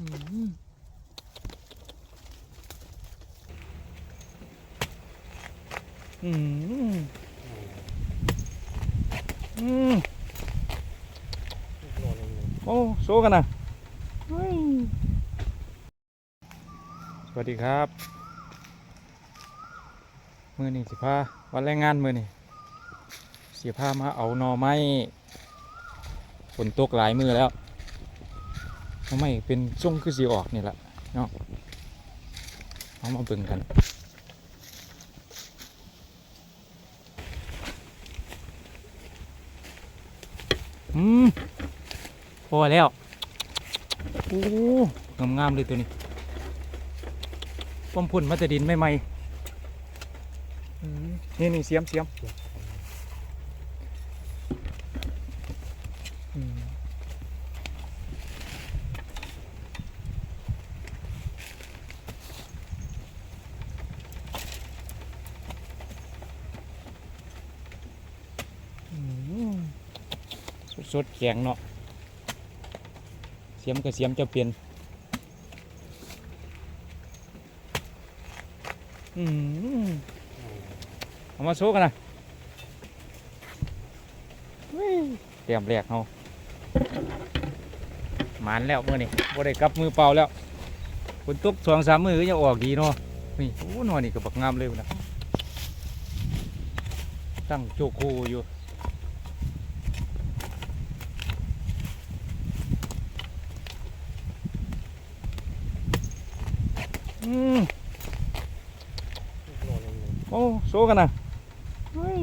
อืม อืม โอ้โซกันนะสวัสดีครับ มือนี่สิพาวันแรงงานมือนี่สิพามาเอาหน่อไม้ฝนตกหลายมือแล้ว หน่อไมเป็นทรงคือสีออกนี่แหละเนาะเอามาเบิ่งกันอืมพอแล้วโอ้งามงามๆเลยตัวนี้ป้อมพุ่นมาแต่ดินไม่ไหมอืมนี่นี่เสียมเสียมอืมอืม สดแข็งเนาะเสียมกับเสียมจะเปลี่ยนอืมเอามาโชว์กันนะเฮ้ยเตรียมแรกเขาหมานแล้วมื่อนี่บ่ได้กลับมือเปล่าแล้วฝนตกสองสามมือก็ยังออกดีเนาะนี่โอ้หน่อยนี่ก็บักงามเลยนนะตั้งโจโคอยู่ โลนึงเลยโอ้โซกันนะเฮ้ย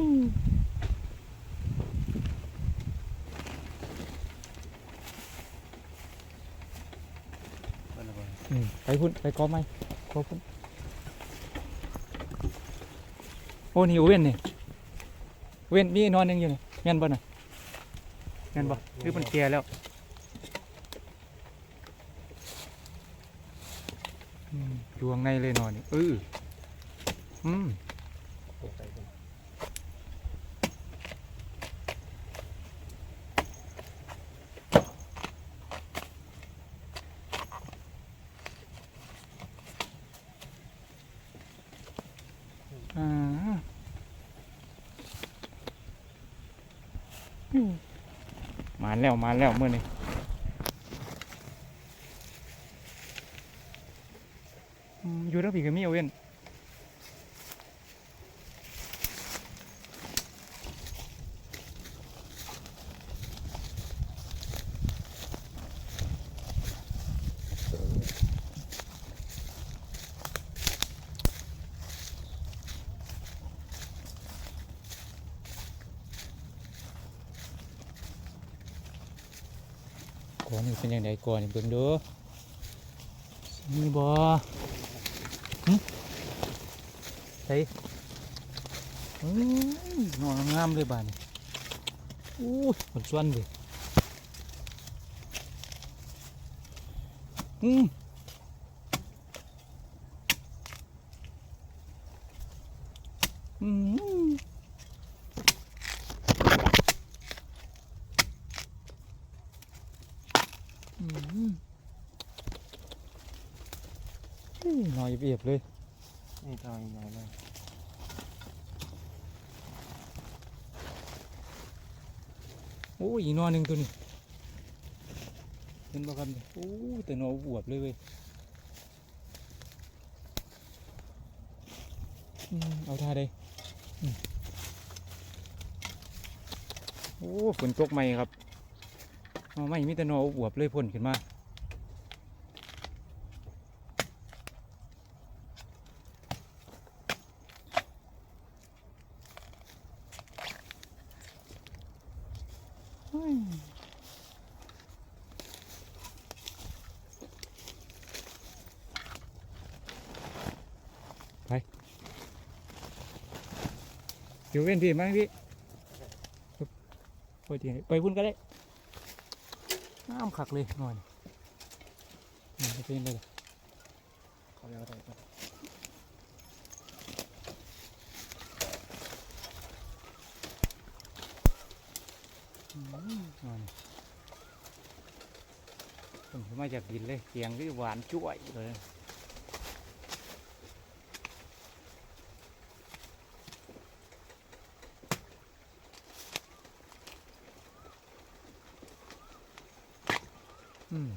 เพิ่นเอาไปอืมไปพุ่นไปกอไหมกอพุ่นโอ้นี่เว้นนี่เว้นมีนอนหนึงอยู่นี่แม่นบ่น่ะแม่นบ่คือมันแก่แล้วอืมอยู่ ข้างในเลยนอนนี่เอออืมตกใจเพิ่นอ่าอืมมาแล้วมาแล้วเมื่อนี้ อยู่ทั้งผีกับมีเอาเว้นก่อนนี่เป็นยังไงก่อนเบิ่งดูมีบ่หึ ใส่อืมนอนงามเลยบ้านนี่อู้ยผลส่วนเลยอืมอืมอืมอุ้ยหน่อยเบียบเลย นี่ทางใหญ่เลยโอ้ยอีกนอหนึ่งตัวนี้เห็นบ่ครับเนี่ยโอ้แต่นออวบเลยเว้ยเอาท่าได้โอ้ฝนตกใหม่ครับเอาไม่มีแต่นออวบเลยพ่นขึ้นมา เดี๋ยวเว้นพี่มาพี่ไปที่ไหนไปพุ่นก็ได้น้ำขักเลยหน่อยนี่จะเป็นเลยเขาเรียกอะไรปะอืมหน่อยผมมาจากดินเลยเสียงที่หวานจ้วยเลย อืม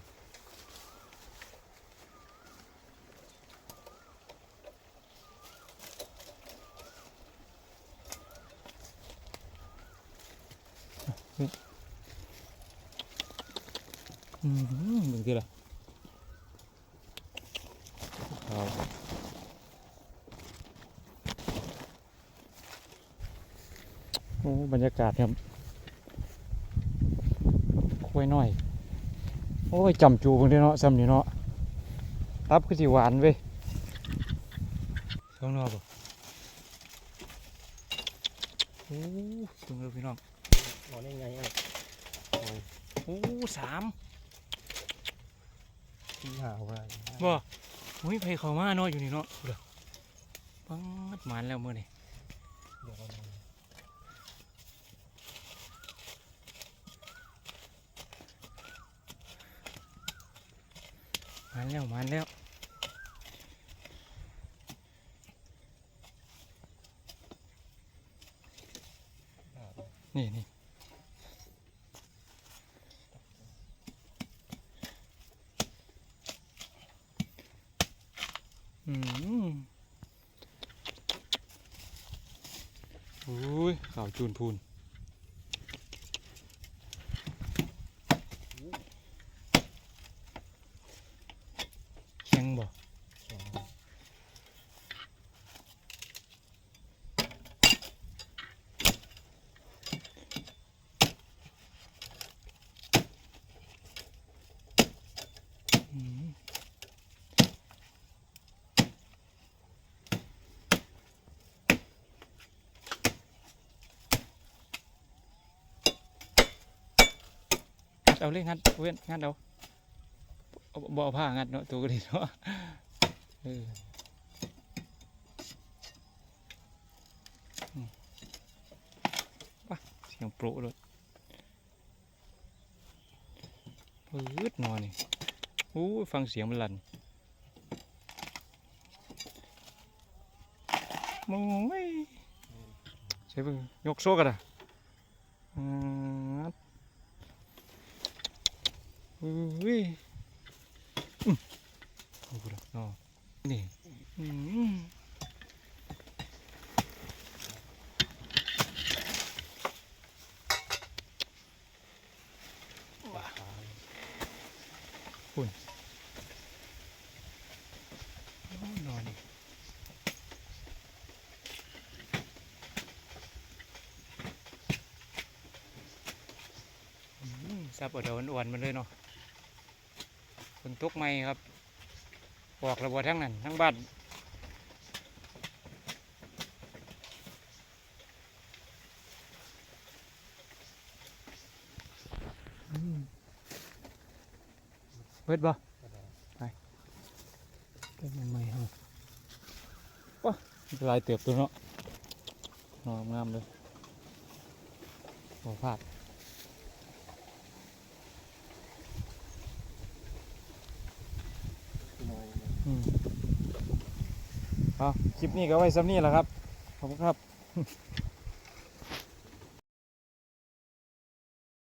อืมมึงคืออะไรเอาโอ้บรรยากาศครับคุยหน่อย โอ้ยจำจูเพิ่งได้เนาะซ้ำนี่เนาะตับคือสิหวานเว้ยสองนอบ่โอ้เพิ่งเด้อพี่น้องนอนได้ไงอะโอ้สามที่หาวอะไรบ่โอ้ยไผเข้ามาเนาะอยู่นี่เนาะเด้อปังมัดหมานแล้วมื้อนี้เดี๋ยวก่อนนะ ห มานแล้วมานแล้วนี่นี่อืมโอ้ยข่าวจูนพูนแข็งบ่ สอง อืมงัด เอาเลยงัดเว้นงัดเอาเบ่เอาผ้างัดเนาะตัวก็ดีเนาะเออป่ะเสียงโปรเลยปืดนอนนี่ อู้ฟังเสียงมันลั่นมอยใช่เพิ่งยกโซ่กันอะอืมอุ้ยอืมเอาไปละเนาะนี่อืมโอ้นอนนี่อื มซับเอาเดี๋ยวอ้วนๆมันเลยเนาะคนตกไม่ครับบอกระบบทั้งนั้นทั้งบ้านเบิดบ่ได้เป็นมันใหม่ฮะว้าลายเติบตัวเนาะงามงามเลยโอ้พลาด ที่นอน อืม เอาคลิปนี้ก็ไว้ซ้ำนี่แหละครับ ขอบคุณครับ